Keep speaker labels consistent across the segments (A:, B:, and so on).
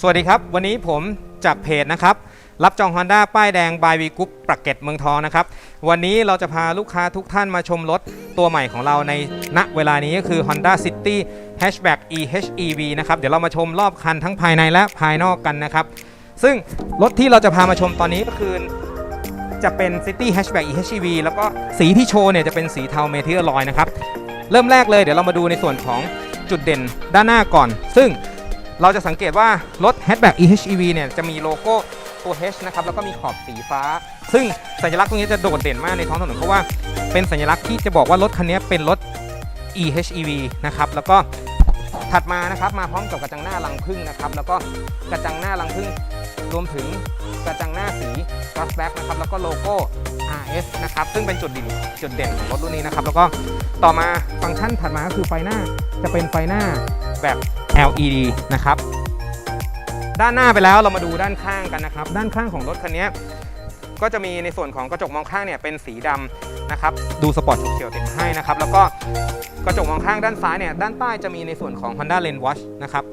A: สวัสดีครับ วันนี้ผมจากเพจนะครับ รับจอง Honda ป้ายแดง by V Group ปรักเก็ตเมืองทองนะครับ วันนี้เราจะพาลูกค้าทุกท่านมาชมรถตัวใหม่ของเราในณเวลานี้ก็คือ Honda City Hatchback EHEV นะครับ เดี๋ยวเรามาชมรอบคันทั้งภายในและภายนอกกันนะครับ ซึ่งรถที่เราจะพามาชมตอนนี้ก็คือจะเป็น City Hatchback EHEV แล้วก็สีที่โชว์เนี่ยจะเป็นสีเทาเมทิลลอยนะครับ เริ่มแรกเลยเดี๋ยวเรามาดูในส่วนของจุดเด่นด้านหน้าก่อน ซึ่ง เราจะสังเกตว่ารถ Hatchback EHEV เนี่ยจะมีโลโก้ตัว H นะครับแล้วก็มีขอบสีฟ้า ซึ่งสัญลักษณ์ตรงนี้จะโดดเด่นมากในท้องถนนเพราะว่าเป็นสัญลักษณ์ที่จะบอกว่ารถคันนี้เป็นรถ EHEV นะครับแล้วก็ถัดมานะครับมาพร้อมกับกระจังหน้ารังพึ่งนะครับแล้วก็กระจังหน้ารังพึ่งรวมถึงกระจังหน้าสี back นะครับแล้วก็โลโก้ RS นะครับซึ่งเป็นจุดเด่นจุดเด่นของรถรุ่นนี้นะครับแล้วก็ต่อมาฟังก์ชันถัดมาก็คือไฟหน้าจะเป็นไฟหน้าแบบ LED นะครับด้านหน้าไปแล้วเรามาดูด้านข้างกันนะครับ ด้านข้างของรถคันนี้ก็จะมีในส่วนของกระจกมองข้างเนี่ยเป็นสีดำนะครับดูสปอร์ตเฉียวติดให้นะครับแล้วก็กระจกมองข้างด้านซ้ายเนี่ยด้านใต้จะมีในส่วนของ Honda Lane Watch นะครับ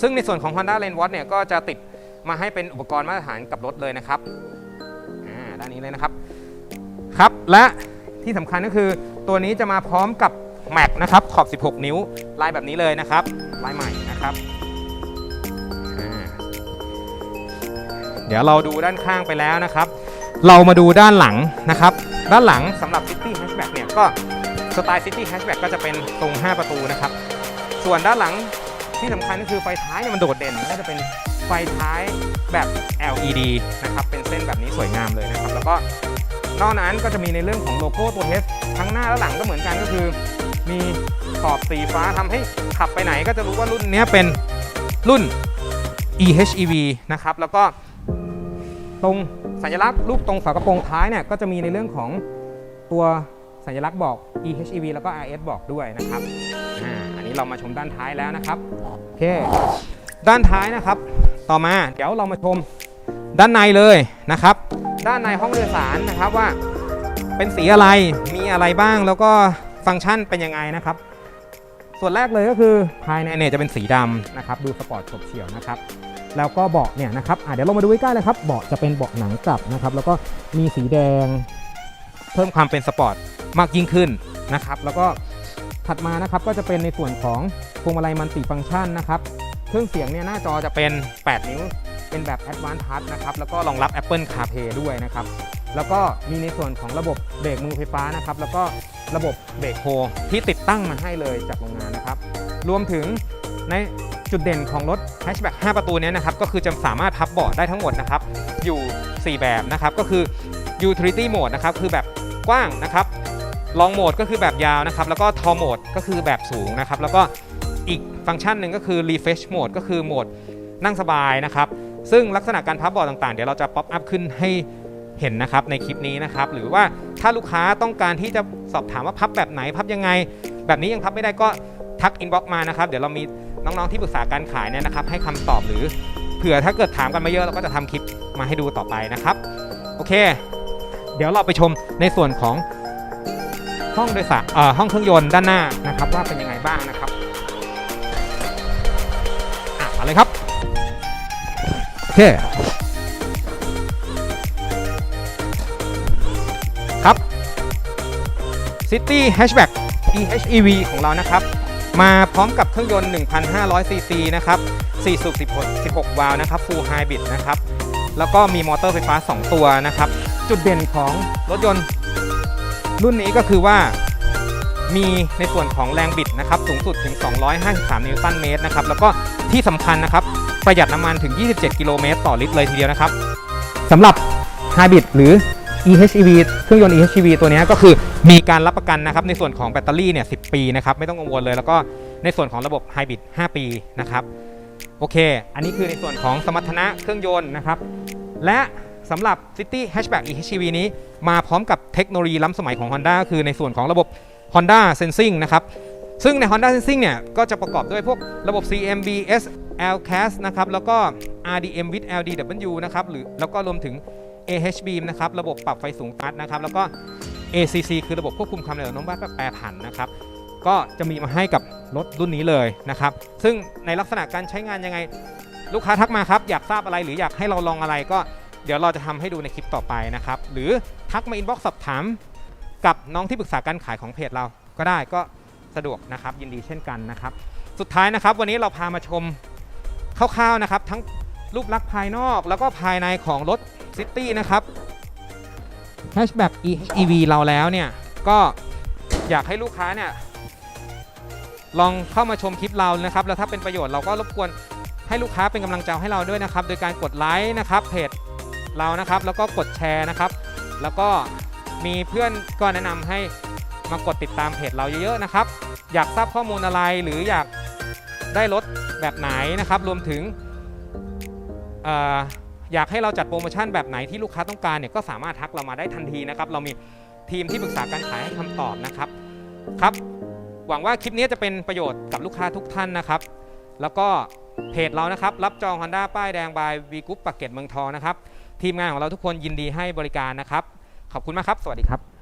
A: ซึ่งในส่วนของ Honda Lane Watch เนี่ยก็จะติดมาให้เป็นอุปกรณ์มาตรฐานกับรถเลยนะครับ ด้านนี้เลยนะครับ ครับ และที่สำคัญก็คือตัวนี้จะมาพร้อมกับแม็กนะครับ ขอบ 16 นิ้ว ลายแบบนี้เลยนะครับ ลายใหม่นะครับ เดี๋ยวเราดูด้านข้างไปแล้วนะครับ เรามาดูด้านหลังนะครับ ด้านหลังสำหรับ City Hatchback เนี่ยก็สไตล์ City Hatchback ก็จะเป็นตรง 5 ประตูนะครับ ส่วนด้านหลังที่สำคัญก็คือไฟท้ายเนี่ยมันโดดเด่นก็จะเป็น ไฟท้ายแบบ LED นะครับ เป็นเส้นแบบนี้สวยงามเลยนะครับ แล้วก็นอกนั้นก็จะมีในเรื่องของโลโก้ตัว H ทั้งหน้าและหลังก็เหมือนกันก็คือ มีขอบสีฟ้าทำให้ขับไปไหนก็จะรู้ว่ารุ่นนี้เป็นรุ่น EHEV นะครับ แล้วก็ตรงสัญลักษณ์รูปตรงฝากระโปรงท้ายเนี่ยก็จะมีในเรื่องของตัวสัญลักษณ์บอก EHEV แล้วก็ RS บอกด้วยนะครับอ่าอันนี้เรามาชมด้านท้ายแล้วนะครับ โอเค ด้านท้ายนะครับ ต่อมาเดี๋ยวเรามาชมด้านในเลยนะครับ ด้านในห้องโดยสารนะครับว่า เป็นสีอะไรมีอะไรบ้างแล้วก็ฟังก์ชันเป็นยังไงนะครับ ส่วนแรกเลยก็คือภายในเนี่ยจะเป็นสีดำนะครับ ดูสปอร์ตฉบเฉี่ยวนะครับ แล้วก็เบาะเนี่ยนะครับเดี๋ยวเรามาดูใกล้ๆเลยครับเบาะจะเป็นเบาะหนังกลับนะครับ แล้วก็มีสีแดง เพิ่มความเป็นสปอร์ตมากยิ่งขึ้นนะครับ แล้วก็ถัดมานะครับก็จะเป็นในส่วนของพวงมาลัยมันติฟังก์ชันนะครับ เครื่องเสียงเนี่ยหน้าจอจะเป็น 8 นิ้ว เป็นแบบ Advanced Touch นะครับ แล้วก็รองรับ Apple CarPlay ด้วยนะครับ แล้วก็มีในส่วนของระบบเบรกมือไฟฟ้านะครับ แล้วก็ระบบเบรกโฮที่ติดตั้งมาให้เลยจากโรงงานนะครับ รวมถึงในจุดเด่นของรถ Hatchback 5ประตูนี้นะครับ ก็คือจะสามารถพับเบาะได้ทั้งหมดนะครับ อยู่ 4 แบบนะครับ ก็คือ Utility Mode นะครับ คือแบบกว้างนะครับ Long Mode ก็คือแบบยาวนะครับ แล้วก็ Tall Mode ก็คือแบบสูงนะครับ แล้วก็ อีกฟังก์ชันหนึ่งก็คือ Refresh Mode ก็คือโหมดนั่งสบายนะครับ ซึ่งลักษณะการพับเบาะต่างๆ เดี๋ยวเราจะป๊อปอัพขึ้นให้เห็นนะครับในคลิปนี้นะครับ หรือว่าถ้าลูกค้าต้องการที่จะสอบถามว่าพับแบบไหนพับยังไง แบบนี้ยังพับไม่ได้ก็ทักอินบ็อกมานะครับ เดี๋ยวเรามีน้องๆที่ปรึกษาการขายเนี่ยนะครับ ให้คำตอบหรือเผื่อถ้าเกิดถามกันมาเยอะเราก็จะทำคลิปมาให้ดูต่อไปนะครับ โอเค เดี๋ยวเราไปชมในส่วนของห้องโดยสารเอ่อห้องเครื่องยนต์ด้านหน้านะครับ ว่าเป็นยังไงบ้างนะครับ เลยครับโอเคครับ City Hatchback EHEV ของเรานะครับ มาพร้อมกับเครื่องยนต์ 1,500ซีซีนะครับ4สูบ16 16 วาล์วนะครับ Full Hybrid นะครับ แล้วก็มีมอเตอร์ไฟฟ้า 2 ตัวนะครับ จุดเด่นของรถยนต์ รุ่นนี้ก็คือว่ามีในส่วนของแรงบิดนะครับ สูงสุดถึง 253 นิวตันเมตรนะครับ แล้วก็ ที่สำคัญนะครับ ประหยัดน้ำมันถึง 27 กิโลเมตรต่อลิตรเลยทีเดียวนะครับสำหรับ Hybrid หรือ EHEV เครื่องยนต์ EHEV ตัวนี้ก็คือมีการรับประกันนะครับในส่วนของแบตเตอรี่เนี่ย10 ปีนะครับไม่ต้องกังวลเลย แล้วก็ในส่วนของระบบ Hybrid 5 ปีนะครับโอเค อันนี้คือในส่วนของสมรรถนะเครื่องยนต์นะครับ และสำหรับ City Hatchback EHEV นี้มาพร้อมกับเทคโนโลยีล้ำสมัยของ Honda ก็คือในส่วนของระบบ Honda Sensing นะครับ ซึ่งใน Honda Sensing เนี่ย ก็จะประกอบด้วยพวกระบบ CMBS LCAS นะครับ แล้วก็ RDM with LDW นะครับ หรือแล้วก็รวมถึง AH beam นะครับ ระบบปรับไฟสูงตัดนะครับ แล้วก็ ACC คือระบบควบคุมความเร็วน้มวัดแบบแปรผันนะครับ ก็จะมีมาให้กับรถรุ่นนี้เลยนะครับ ซึ่งในลักษณะการใช้งานยังไง ลูกค้าทักมาครับ อยากทราบอะไรหรืออยากให้เราลองอะไรก็เดี๋ยวเราจะทำให้ดูในคลิปต่อไปนะครับ หรือทักมาอินบ็อกซ์สอบถาม กับน้องที่ปรึกษาการขายของเพจเราก็ได้ก็ สะดวกนะครับ ยินดีเช่นกันนะครับ สุดท้ายนะครับ วันนี้เราพามาชมคร่าวๆนะครับ ทั้งรูปลักษณ์ภายนอกแล้วก็ภายในของรถซิตี้นะครับ Hatchback EV เราแล้วเนี่ย ก็อยากให้ลูกค้าเนี่ย ลองเข้ามาชมคลิปเรานะครับ แล้วถ้าเป็นประโยชน์เราก็รบกวนให้ลูกค้าเป็นกำลังใจให้เราด้วยนะครับ โดยการกดไลค์นะครับเพจเรานะครับ แล้วก็กดแชร์นะครับ แล้วก็มีเพื่อนก็แนะนำให้มากดติดตามเพจเราเยอะๆนะครับ อยากทราบข้อมูลอะไรหรืออยากได้รถแบบไหนนะครับ รวมถึงออยากให้เราจัดโปรโมชั่นแบบไหนที่ลูกค้าต้องการเนี่ยก็สามารถทักเรามาได้ทันทีนะครับเรามีทีมที่ปรึกษาการขายให้คำตอบนะครับครับ หวังว่าคลิปนี้จะเป็นประโยชน์กับลูกค้าทุกท่านนะครับ แล้วก็เพจเรานะครับ รับจอง Honda ป้ายแดงบายวีกุ๊ปปากเกร็ดเมืองทองนะครับ ทีมงานของเราทุกคนยินดีให้บริการนะครับ ขอบคุณมากครับ สวัสดีครับ